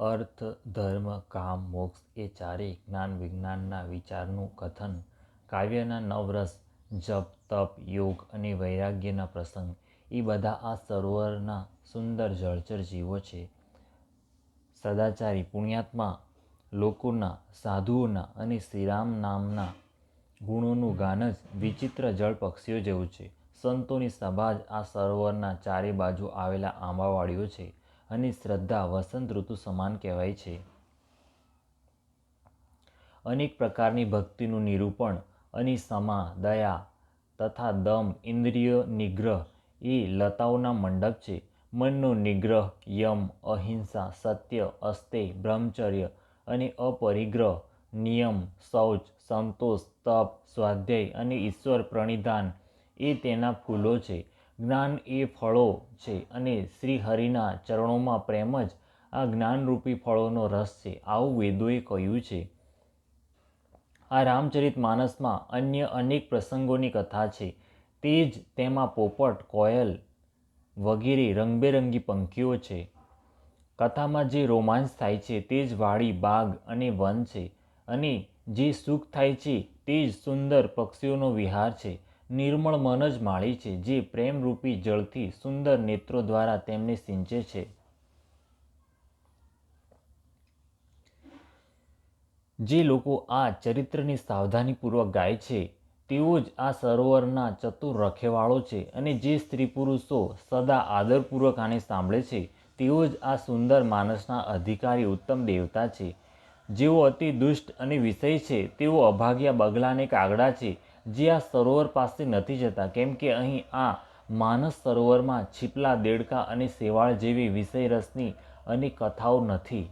અર્થ, ધર્મ, કામ, મોક્ષ એ ચારેય જ્ઞાન વિજ્ઞાનના વિચારનું કથન, કાવ્યના નવરસ, જપ, તપ, યોગ અને વૈરાગ્યના પ્રસંગ. એ બધા આ સરોવરના સુંદર જળચર જીવો છે. સદાચારી પુણ્યાત્મા લોકોના, સાધુઓના અને શ્રીરામ નામના ગુણોનું ગાન જ વિચિત્ર જળ પક્ષીઓ જેવું છે. સંતોની સભા જ આ સરોવરના ચારે બાજુ આવેલા આંબાવાડીઓ છે. અને શ્રદ્ધા વસંત ઋતુ સમાન કહેવાય છે. અનેક પ્રકારની ભક્તિનું નિરૂપણ અને સમા, દયા તથા દમ, ઇન્દ્રિય નિગ્રહ એ લતાઓના મંડપ છે. મનનો નિગ્રહ, યમ, અહિંસા, સત્ય, અસ્તે, બ્રહ્મચર્ય અને અપરિગ્રહ, નિયમ, શૌચ, સંતોષ, તપ, સ્વાધ્યાય અને ઈશ્વર પ્રણિધાન એ તેના ફૂલો છે. જ્ઞાન એ ફળો છે અને શ્રી હરિના ચરણોમાં પ્રેમ જ આ જ્ઞાનરૂપી ફળોનો રસ છે. આવું વેદોએ કહ્યું છે. આ રામચરિત માનસમાં અન્ય અનેક પ્રસંગોની કથા છે. તે જ તેમાં પોપટ, કોયલ વગેરે રંગબેરંગી પંખીઓ છે. કથામાં જે રોમાંચ થાય છે તે જ વાડી, બાગ અને વન છે અને જે સુખ થાય છે તે જ સુંદર પક્ષીઓનો વિહાર છે. નિર્મળ મન જ માળી છે, જે પ્રેમરૂપી જળથી સુંદર નેત્રો દ્વારા તેમને સિંચે છે. જે લોકો આ ચરિત્રની સાવધાનીપૂર્વક ગાય છે, તેઓ જ આ સરોવરના ચતુર રખેવાળો છે અને જે સ્ત્રી પુરુષો સદા આદરપૂર્વક આને સાંભળે છે, તેઓ જ આ સુંદર માનસના અધિકારી ઉત્તમ દેવતા છે. જેઓ અતિ દુષ્ટ અને વિષય છે, તેઓ અભાગ્યા બગલાને કાગડા છે જે આ સરોવર પાસે નથી જતા. કેમ કે અહીં આ માનસ સરોવરમાં છીપલા, દેડકા અને શેવાળ જેવી વિષય રસની અને કથાઓ નથી.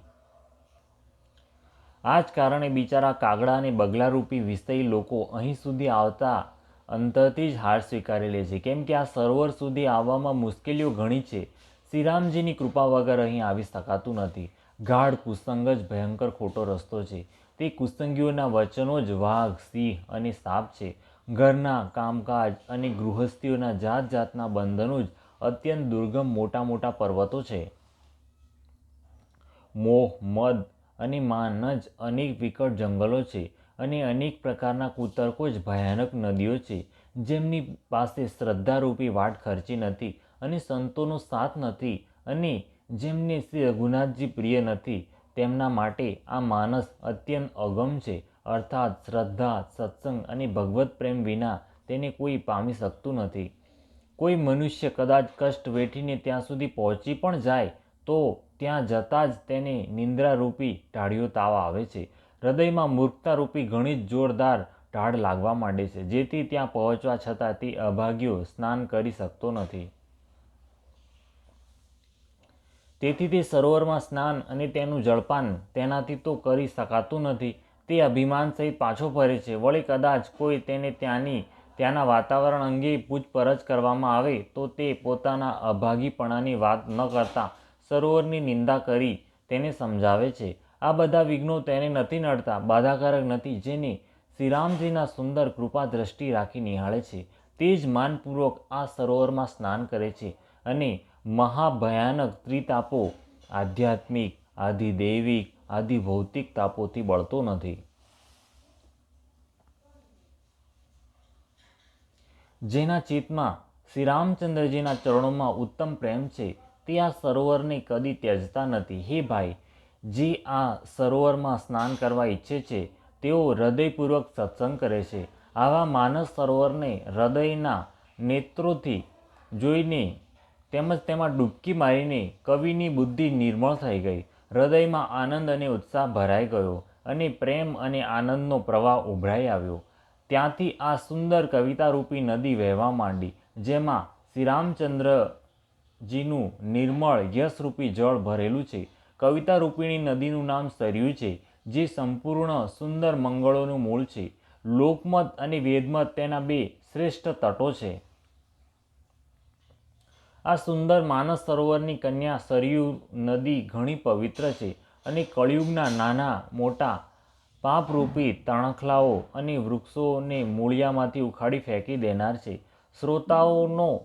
આ જ કારણે બિચારા કાગડા અને બગલારૂપી વિષયી લોકો અહીં સુધી આવતા અંતરથી જ હાર સ્વીકારી લે છે. કેમ કે આ સરોવર સુધી આવવામાં મુશ્કેલીઓ ઘણી છે. શ્રીરામજીની કૃપા વગર અહીં આવી શકાતું નથી. ગાઢ કુસંગ જ ભયંકર ખોટો રસ્તો છે. તે કુસંગીઓના વચનો જ વાઘ, સિંહ અને સાપ છે. ઘરના, કામકાજ અને ગૃહસ્થીઓના જાત જાતના બંધનો જ અત્યંત દુર્ગમ મોટા મોટા પર્વતો છે. મોહ, મદ અને માન જ અનેક વિકટ જંગલો છે અને અનેક પ્રકારના કુતર્કો જ ભયાનક નદીઓ છે, જેમની પાસે શ્રદ્ધારૂપી વાટ ખર્ચી નથી અને સંતોનો સાથ નથી અને જેમને શ્રી રઘુનાથજી પ્રિય નથી, તેમના માટે આ માનસ અત્યંત અગમ છે. અર્થાત શ્રદ્ધા, સત્સંગ અને ભગવત પ્રેમ વિના તેને કોઈ પામી શકતું નથી. કોઈ મનુષ્ય કદાચ કષ્ટ વેઠીને ત્યાં સુધી પહોંચી પણ જાય, તો ત્યાં જતાં જ તેને નિંદ્રારૂપી ટાળીઓ તાવ આવે છે. હૃદયમાં મૂર્ખતારૂપી ઘણી જ જોરદાર ઢાળ લાગવા માંડે છે, જેથી ત્યાં પહોંચવા છતાં તે અભાગ્યો સ્નાન કરી શકતો નથી. તેથી તે સરોવરમાં સ્નાન અને તેનું જળપાન તેનાથી તો કરી શકાતું નથી તે અભિમાન સહિત પાછો ફરે છે. વળી કદાચ કોઈ તેને ત્યાંની, ત્યાંના વાતાવરણ અંગે પૂછપરછ કરવામાં આવે તો તે પોતાના અભાગીપણાની વાત ન કરતા સરોવરની નિંદા કરી તેને સમજાવે છે. આ બધા વિઘ્નો તેને નથી નડતા, બાધાકારક નથી, જેને શ્રીરામજીના સુંદર કૃપા દ્રષ્ટિ રાખી નિહાળે છે. તે જ માનપૂર્વક આ સરોવરમાં સ્નાન કરે છે અને મહાભયાનક ત્રિતાપો, આધ્યાત્મિક, આધિદૈવિક આદિ ભૌતિક તાપોથી બળતો નથી. જેના ચિત્તમાં શ્રી રામચંદ્રજીના ચરણોમાં ઉત્તમ પ્રેમ છે, તે આ સરોવરને કદી ત્યજતા નથી. હે ભાઈ, જે આ સરોવરમાં સ્નાન કરવા ઈચ્છે છે, તેઓ હૃદયપૂર્વક સત્સંગ કરે છે. આવા માનસ સરોવરને હૃદયના નેત્રોથી જોઈને તેમજ તેમાં ડૂબકી મારીને કવિની બુદ્ધિ નિર્મળ થઈ ગઈ. હૃદયમાં આનંદ અને ઉત્સાહ ભરાઈ ગયો અને પ્રેમ અને આનંદનો પ્રવાહ ઉભરાઈ આવ્યો. ત્યાંથી આ સુંદર કવિતારૂપી નદી વહેવા માંડી, જેમાં શ્રીરામચંદ્રજીનું નિર્મળ યશરૂપી જળ ભરેલું છે. કવિતારૂપિણી નદીનું નામ સર્યું છે, જે સંપૂર્ણ સુંદર મંગળોનું મૂળ છે. લોકમત અને વેદમત તેના બે શ્રેષ્ઠ તટો છે. આ સુંદર માનસ સરોવરની કન્યા સરયુ નદી ઘણી પવિત્ર છે અને કળિયુગના નાના મોટા પાપરૂપી તણખલાઓ અને વૃક્ષોને મૂળિયામાંથી ઉખાડી ફેંકી દેનાર છે. શ્રોતાઓનો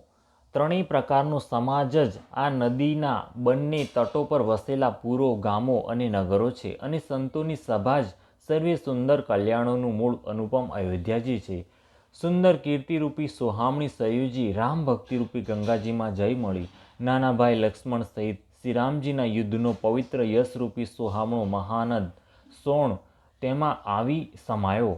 ત્રણેય પ્રકારનો સમાજ જ આ નદીના બંને તટો પર વસેલા પૂરો ગામો અને નગરો છે અને સંતોની સભા જ સર્વે સુંદર કલ્યાણોનું મૂળ અનુપમ અયોધ્યાજી છે. સુંદર કીર્તિરૂપી સોહામણી સયુજી, રામ ભક્તિરૂપી ગંગાજીમાં જઈ મળી. નાના ભાઈ લક્ષ્મણ સહિત શ્રીરામજીના યુદ્ધનો પવિત્ર યશરૂપી સોહામણો મહાનદ સોણ તેમાં આવી સમાયો.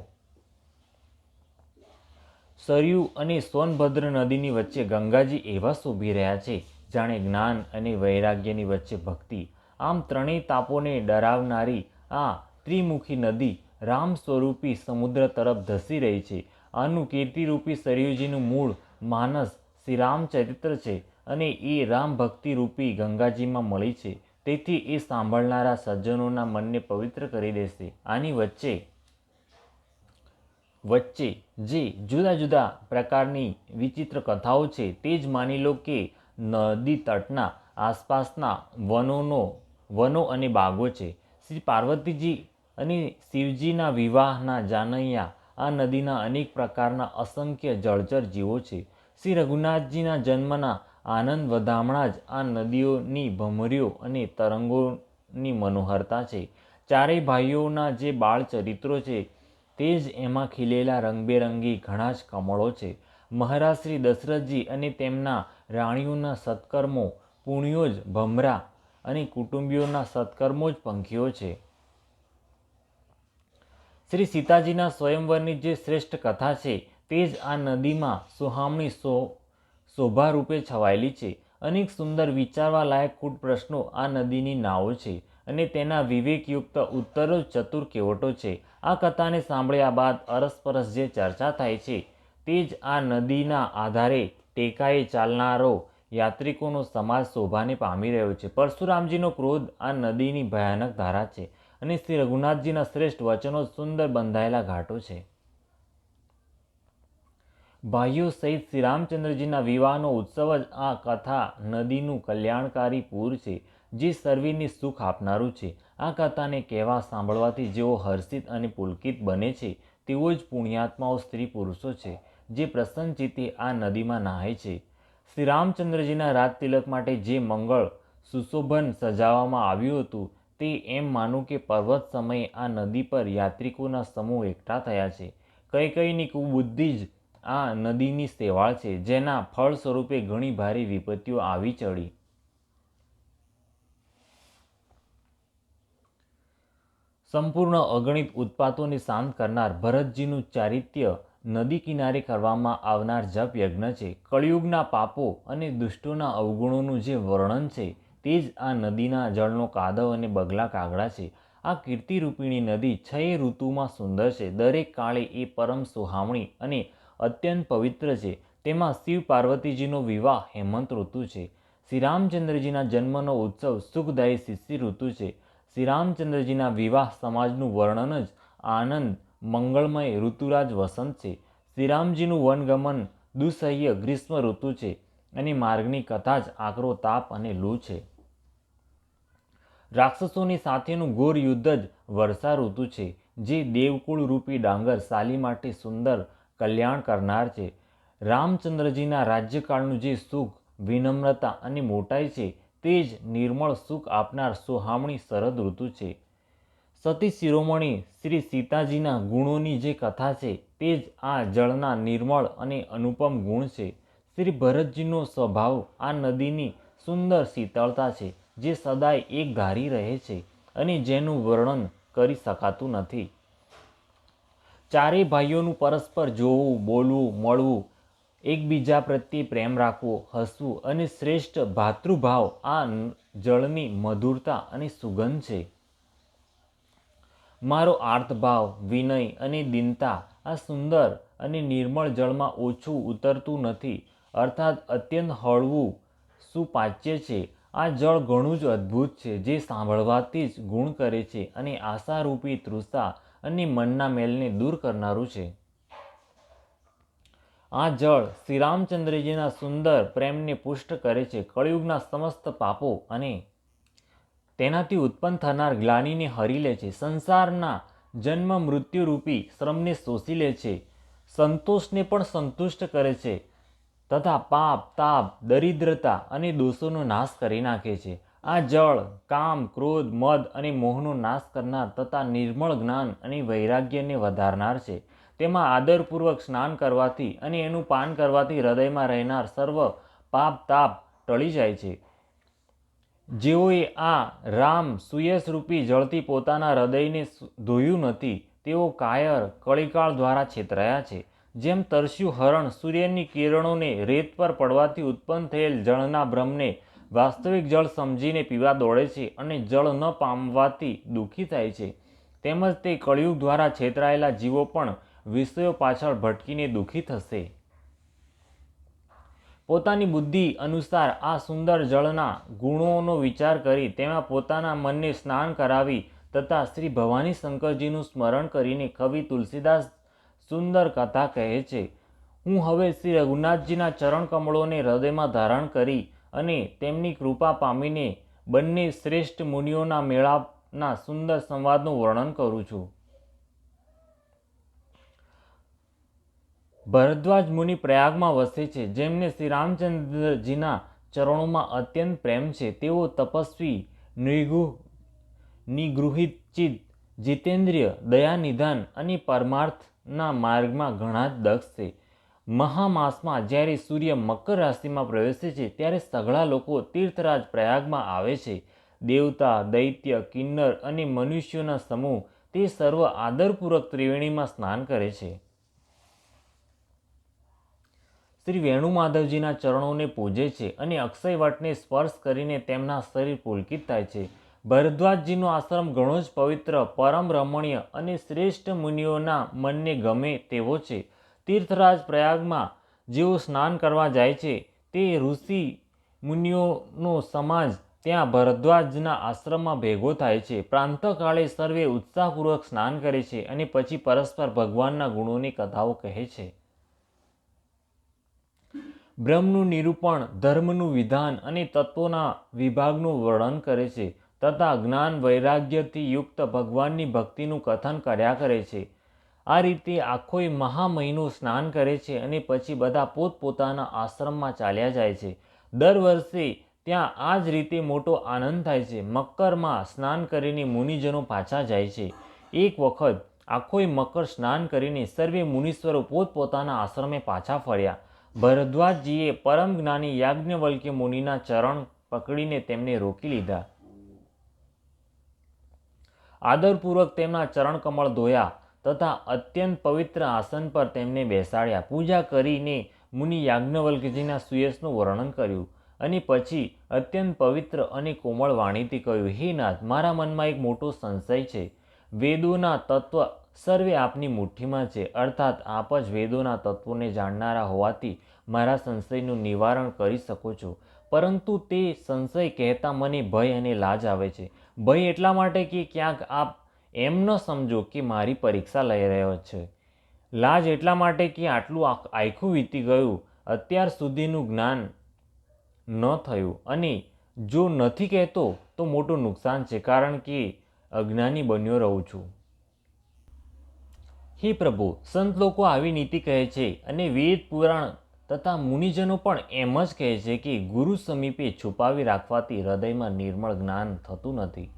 સરયુ અને સોનભદ્ર નદીની વચ્ચે ગંગાજી એવા શોભી રહ્યા છે, જાણે જ્ઞાન અને વૈરાગ્યની વચ્ચે ભક્તિ. આમ ત્રણેય તાપોને ડરાવનારી આ ત્રિમુખી નદી રામ સ્વરૂપી સમુદ્ર તરફ ધસી રહી છે. આનું કીર્તિરૂપી સરયુજીનું મૂળ માનસ શ્રી રામચરિત્ર છે અને એ રામ ભક્તિ રૂપી ગંગાજીમાં મળી છે. તેથી એ સાંભળનારા સજ્જનોના મનને પવિત્ર કરી દેશે. આની વચ્ચે વચ્ચે જે જુદા જુદા પ્રકારની વિચિત્ર કથાઓ છે તે જ માની લો કે નદી તટના આસપાસના વનોનો, વનો અને બાગો છે. શ્રી પાર્વતીજી અને શિવજીના વિવાહના જાનૈયા આ નદીના અનેક પ્રકારના અસંખ્ય જળચર જીવો છે. શ્રી રઘુનાથજીના જન્મના આનંદ વધામણા જ આ નદીઓની ભમરીઓ અને તરંગોની મનોહરતા છે. ચારેય ભાઈઓના જે બાળ ચરિત્રો છે તે જ એમાં ખીલેલા રંગબેરંગી ઘણા જ કમળો છે. મહારાજ શ્રી દશરથજી અને તેમના રાણીઓના સત્કર્મો પુણ્યો જ ભમરા અને કુટુંબીઓના સત્કર્મો જ પંખીઓ છે. શ્રી સીતાજીના સ્વયંવરની જે શ્રેષ્ઠ કથા છે, તે જ આ નદીમાં સુહામણી સો, શોભારૂપે છવાયેલી છે. અનેક સુંદર વિચારવા લાયક કૂટ પ્રશ્નો આ નદીની નાવો છે અને તેના વિવેકયુક્ત ઉત્તરો ચતુર કેવટો છે. આ કથાને સાંભળ્યા બાદ અરસપરસ જે ચર્ચા થાય છે, તે જ આ નદીના આધારે ટેકાએ ચાલનારો યાત્રિકોનો સમાજ શોભાને પામી રહ્યો છે. પરશુરામજીનો ક્રોધ આ નદીની ભયાનક ધારા છે. અને શ્રી રઘુનાથજીના શ્રેષ્ઠ વચનો સુંદર બંધાયેલા ઘાટો છે. ભાઈઓ સહિત શ્રી રામચંદ્રજીના વિવાહનો ઉત્સવ જ આ કથા નદીનું કલ્યાણકારી પૂર છે, જે સર્વેને સુખ આપનારું છે. આ કથાને કહેવા સાંભળવાથી જેઓ હર્ષિત અને પુલકિત બને છે, તેઓ જ પુણ્યાત્માઓ સ્ત્રી પુરુષો છે, જે પ્રસન્નચિત્તે આ નદીમાં નહાય છે. શ્રી રામચંદ્રજીના રાજ તિલક માટે જે મંગળ, સુશોભન સજાવવામાં આવ્યું હતું તે એમ માનું કે પર્વત સમયે આ નદી પર યાત્રિકોના સમૂહ એકઠા થયા છે. કઈ કઈની કુબુદ્ધિ જ આ નદીની સેવાળ છે, જેના ફળ સ્વરૂપે ઘણી ભારે વિપત્તિઓ આવી ચડી. સંપૂર્ણ અગણિત ઉત્પાતોને શાંત કરનાર ભરતજીનું ચારિત્ય નદી કિનારે કરવામાં આવનાર જપ યજ્ઞ છે. કળિયુગના પાપો અને દુષ્ટોના અવગુણોનું જે વર્ણન છે તે જ આ નદીના જળનો કાદવ અને બગલા કાગડા છે. આ કીર્તિરૂપિણી નદી છ ઋતુમાં સુંદર છે. દરેક કાળે એ પરમ સુહામણી અને અત્યંત પવિત્ર છે. તેમાં શિવ પાર્વતીજીનો વિવાહ હેમંત ઋતુ છે. શ્રી રામચંદ્રજીના જન્મનો ઉત્સવ સુખદાયી શિષ્ય ઋતુ છે. શ્રી રામચંદ્રજીના વિવાહ સમાજનું વર્ણન જ આનંદ, મંગળમય ઋતુરાજ વસંત છે. શ્રીરામજીનું વનગમન દુસહ્ય ગ્રીષ્મ ઋતુ છે અને માર્ગની કથા જ આકરો તાપ અને લૂ છે. રાક્ષસોની સાથેનું ઘોર યુદ્ધ જ વર્ષા ઋતુ છે, જે દેવકુળ રૂપી ડાંગર સાલી માટે સુંદર કલ્યાણ કરનાર છે. રામચંદ્રજીના રાજ્યકાળનું જે સુખ, વિનમ્રતા અને મોટાઈ છે, તે જ નિર્મળ સુખ આપનાર સુહામણી શરદ ઋતુ છે. સતી શિરોમણી શ્રી સીતાજીના ગુણોની જે કથા છે, તે જ આ જળના નિર્મળ અને અનુપમ ગુણ છે. શ્રી ભરતજીનો સ્વભાવ આ નદીની સુંદર શીતળતા છે. જે સદાય એક ધારી રહે છે અને જેનું વર્ણન કરી શકાતું નથી. ચારેય ભાઈઓનું પરસ્પર જોવું, બોલવું, મળવું, એકબીજા પ્રત્યે પ્રેમ રાખવો, હસવું અને શ્રેષ્ઠ ભાતૃભાવ આ જળની મધુરતા અને સુગંધ છે. મારો આર્તભાવ, વિનય અને દિનતા આ સુંદર અને નિર્મળ જળમાં ઓછું ઉતરતું નથી. અર્થાત અત્યંત હળવું સુપાચ્ય છે. આ જળ ઘણું જ અદ્ભુત છે, જે સાંભળવાથી જ ગુણ કરે છે અને આશારૂપી તૃષા અને મનના મેલને દૂર કરનારું છે. આ જળ શ્રીરામચંદ્રજીના સુંદર પ્રેમને પુષ્ટ કરે છે, કળિયુગના સમસ્ત પાપો અને તેનાથી ઉત્પન્ન થનાર ગ્લાનીને હરી લે છે, સંસારના જન્મ મૃત્યુરૂપી શ્રમને શોષી લે છે, સંતોષને પણ સંતુષ્ટ કરે છે તથા પાપ, તાપ, દરિદ્રતા અને દોષોનો નાશ કરી નાખે છે. આ જળ, કામ, ક્રોધ, મદ અને મોહનો નાશ કરનાર તથા નિર્મળ જ્ઞાન અને વૈરાગ્યને વધારનાર છે. તેમાં આદરપૂર્વક સ્નાન કરવાથી અને એનું પાન કરવાથી હૃદયમાં રહેનાર સર્વ પાપ, તાપ ટળી જાય છે. જેઓએ આ રામ સુયસરૂપી જળથી પોતાના હૃદયને ધોયું નથી, તેઓ કાયર, કળીકાળ દ્વારા છેતરાયા છે. જેમ તરસ્યું હરણ સૂર્યની કિરણોને રેત પર પડવાથી ઉત્પન્ન થયેલ જળના ભ્રમને વાસ્તવિક જળ સમજીને પીવા દોડે છે અને જળ ન પામવાથી દુઃખી થાય છે. તેમજ તે કળિયુગ દ્વારા છેતરાયેલા જીવો પણ વિષયો પાછળ ભટકીને દુઃખી થશે. પોતાની બુદ્ધિ અનુસાર આ સુંદર જળના ગુણોનો વિચાર કરી તેમાં પોતાના મનને સ્નાન કરાવી તથા શ્રી ભવાની શંકરજીનું સ્મરણ કરીને કવિ તુલસીદાસ સુંદર કથા કહે છે, હું હવે શ્રી રઘુનાથજીના ચરણ કમળોને હૃદયમાં ધારણ કરી અને તેમની કૃપા પામીને બંને શ્રેષ્ઠ મુનિઓના મેળાપના સુંદર સંવાદનું વર્ણન કરું છું. ભરદ્વાજ મુનિ પ્રયાગમાં વસે છે, જેમને શ્રી રામચંદ્રજીના ચરણોમાં અત્યંત પ્રેમ છે. તેઓ તપસ્વી, નિગુ, નિગૃહિત ચિત્ત, જીતેન્દ્રિય, દયાનિધાન અને પરમાર્થના માર્ગમાં ઘણા જ દક્ષ છે. મહામાસમાં જ્યારે સૂર્ય મકર રાશિમાં પ્રવેશે છે, ત્યારે સઘળા લોકો તીર્થરાજ પ્રયાગમાં આવે છે. દેવતા, દૈત્ય, કિન્નર અને મનુષ્યોના સમૂહ તે સર્વ આદરપૂર્વક ત્રિવેણીમાં સ્નાન કરે છે. શ્રી વેણુમાધવજીના ચરણોને પૂજે છે અને અક્ષયવટને સ્પર્શ કરીને તેમના શરીર પુલકિત થાય છે. ભરદ્વાજજીનો આશ્રમ ઘણો જ પવિત્ર, પરમ રમણીય અને શ્રેષ્ઠ મુનિઓના મનને ગમે તેવો છે. તીર્થરાજ પ્રયાગમાં જેઓ સ્નાન કરવા જાય છે, તે ઋષિ મુનિઓનો સમાજ ત્યાં ભરદ્વાજના આશ્રમમાં ભેગો થાય છે. પ્રાંતકાળે સર્વે ઉત્સાહપૂર્વક સ્નાન કરે છે અને પછી પરસ્પર ભગવાનના ગુણોની કથાઓ કહે છે. બ્રહ્મનું નિરૂપણ, ધર્મનું વિધાન અને તત્વોના વિભાગનું વર્ણન કરે છે. તથા જ્ઞાન વૈરાગ્યથી યુક્ત ભગવાનની ભક્તિનું કથન કર્યા કરે છે. આ રીતે આખોય મહામહિનું સ્નાન કરે છે અને પછી બધા પોતપોતાના આશ્રમમાં ચાલ્યા જાય છે. દર વર્ષે ત્યાં આ જ રીતે મોટો આનંદ થાય છે. મકરમાં સ્નાન કરીને મુનિજનો પાછા જાય છે. એક વખત આખોય મકર સ્નાન કરીને સર્વે મુનીશ્વરો પોતપોતાના આશ્રમે પાછા ફર્યા. ભરદ્વાજજીએ પરમ જ્ઞાની યાજ્ઞવલ્ક્ય મુનિના ચરણ પકડીને તેમને રોકી લીધા. આદરપૂર્વક તેમના ચરણકમળ ધોયા તથા અત્યંત પવિત્ર આસન પર તેમને બેસાડ્યા. પૂજા કરીને મુનિ યાજ્ઞવલ્કજીના સુયસનું વર્ણન કર્યું અને પછી અત્યંત પવિત્ર અને કોમળ વાણીથી કહ્યું, હે નાથ, મારા મનમાં એક મોટો સંશય છે. વેદોના તત્વ સર્વે આપની મુઠ્ઠીમાં છે. અર્થાત આપ જ વેદોના તત્વોને જાણનારા હોવાથી મારા સંશયનું નિવારણ કરી શકો છો. પરંતુ તે સંશય કહેતા મને ભય અને લાજ આવે છે. ભય એટલા માટે કે ક્યાંક આપ એમ ન સમજો કે મારી પરીક્ષા લઈ રહ્યો છે. લાજ એટલા માટે કે આટલું આખું વીતી ગયું. અત્યાર સુધીનું જ્ઞાન ન થયું. અને જો નથી કહેતો તો મોટું નુકસાન છે કારણ કે અજ્ઞાની બન્યો રહું છું. હે પ્રભુ, સંત લોકો આવી નીતિ કહે છે અને વેદ પુરાણ તથા મુનિજનો પણ એમ જ કહે છે કે ગુરુ સમીપે છુપાવી રાખવાથી હૃદયમાં નિર્મળ જ્ઞાન થતું નથી.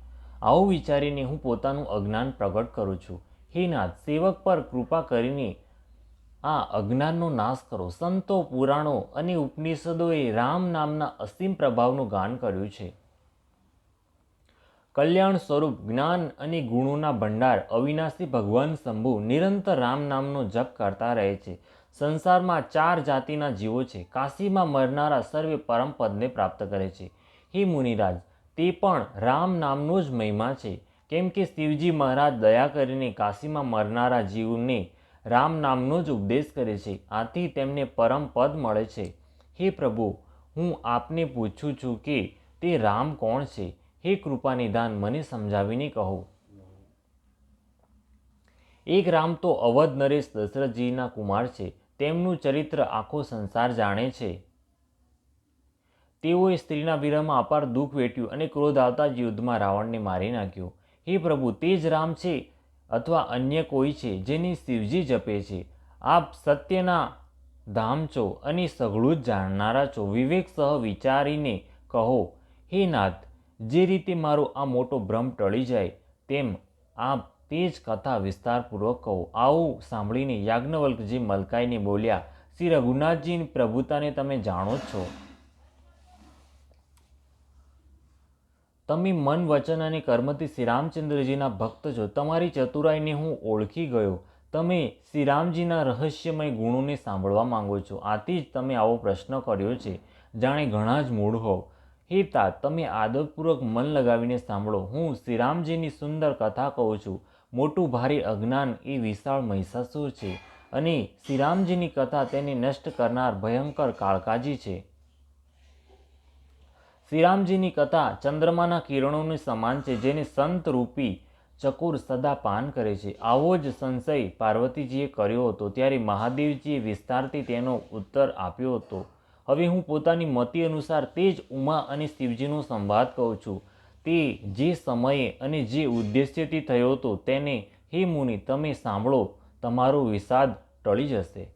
આવું વિચારીને હું પોતાનું અજ્ઞાન પ્રગટ કરું છું. હે નાથ, સેવક પર કૃપા કરીને આ અજ્ઞાનનો નાશ કરો. સંતો, પુરાણો અને ઉપનિષદોએ રામ નામના અસીમ પ્રભાવનું ગાન કર્યું છે. કલ્યાણ સ્વરૂપ જ્ઞાન અને ગુણોના ભંડાર અવિનાશી ભગવાન શંભુ નિરંતર રામ નામનો જપ કરતા રહે છે. સંસારમાં ચાર જાતિના જીવો છે. કાશીમાં મરનારા સર્વે પરમપદને પ્રાપ્ત કરે છે. હે મુનિરાજ, તે પણ રામ નામનો જ મહિમા છે. કેમ કે શિવજી મહારાજ દયા કરીને કાશીમાં મરનારા જીવને રામ નામનો જ ઉપદેશ કરે છે. આથી તેમને પરમ પદ મળે છે. હે પ્રભુ, હું આપને પૂછું છું કે તે રામ કોણ છે? હે કૃપા નિદાન મને સમજાવીને કહો. એક રામ તો અવધ નરેશ દશરથજીના કુમાર છે. તેમનું ચરિત્ર આખો સંસાર જાણે છે. તેઓએ સ્ત્રીના વિરહમાં અપાર દુઃખ વેઠ્યું અને ક્રોધ આવતા જ યુદ્ધમાં રાવણને મારી નાખ્યો. હે પ્રભુ, તે જ રામ છે અથવા અન્ય કોઈ છે જેની શિવજી જપે છે? આપ સત્યના ધામ છો અને સઘળું જ જાણનારા છો. વિવેક સહ વિચારીને કહો, હે નાથ, જે રીતે મારો આ મોટો ભ્રમ ટળી જાય, તેમ આપ તે જ કથા વિસ્તારપૂર્વક કહો. આવું સાંભળીને યાજ્ઞવલ્કજી મલકાઈને બોલ્યા, શ્રી રઘુનાથજીની પ્રભુતાને તમે જાણો છો. તમે મન, વચન અને કર્મથી શ્રીરામચંદ્રજીના ભક્ત છો. તમારી ચતુરાઈને હું ઓળખી ગયો. તમે શ્રીરામજીના રહસ્યમય ગુણોને સાંભળવા માંગો છો. આથી જ તમે આવો પ્રશ્ન કર્યો છે. જાણે ઘણા જ મૂળ હોવ. હે તા તમે આદરપૂર્વક મન લગાવીને સાંભળો. હું શ્રીરામજીની સુંદર કથા કહું છું. મોટું ભારે અજ્ઞાન એ વિશાળ મહિષાસુર છે અને શ્રીરામજીની કથા તેને નષ્ટ કરનાર ભયંકર કાળકાજી છે. શ્રીરામજીની કથા ચંદ્રમાના કિરણોની સમાન છે, જેને સંત રૂપી ચકુર સદા પાન કરે છે. આવો જ સંશય પાર્વતીજીએ કર્યો હતો, ત્યારે મહાદેવજીએ વિસ્તારથી તેનો ઉત્તર આપ્યો હતો. હવે હું પોતાની મતિ અનુસાર તે જ ઉમા અને શિવજીનો સંવાદ કહું છું. તે જે સમયે અને જે ઉદ્દેશ્યથી થયો હતો તેને, હે મુનિ, તમે સાંભળો, તમારો વિષાદ ટળી જશે.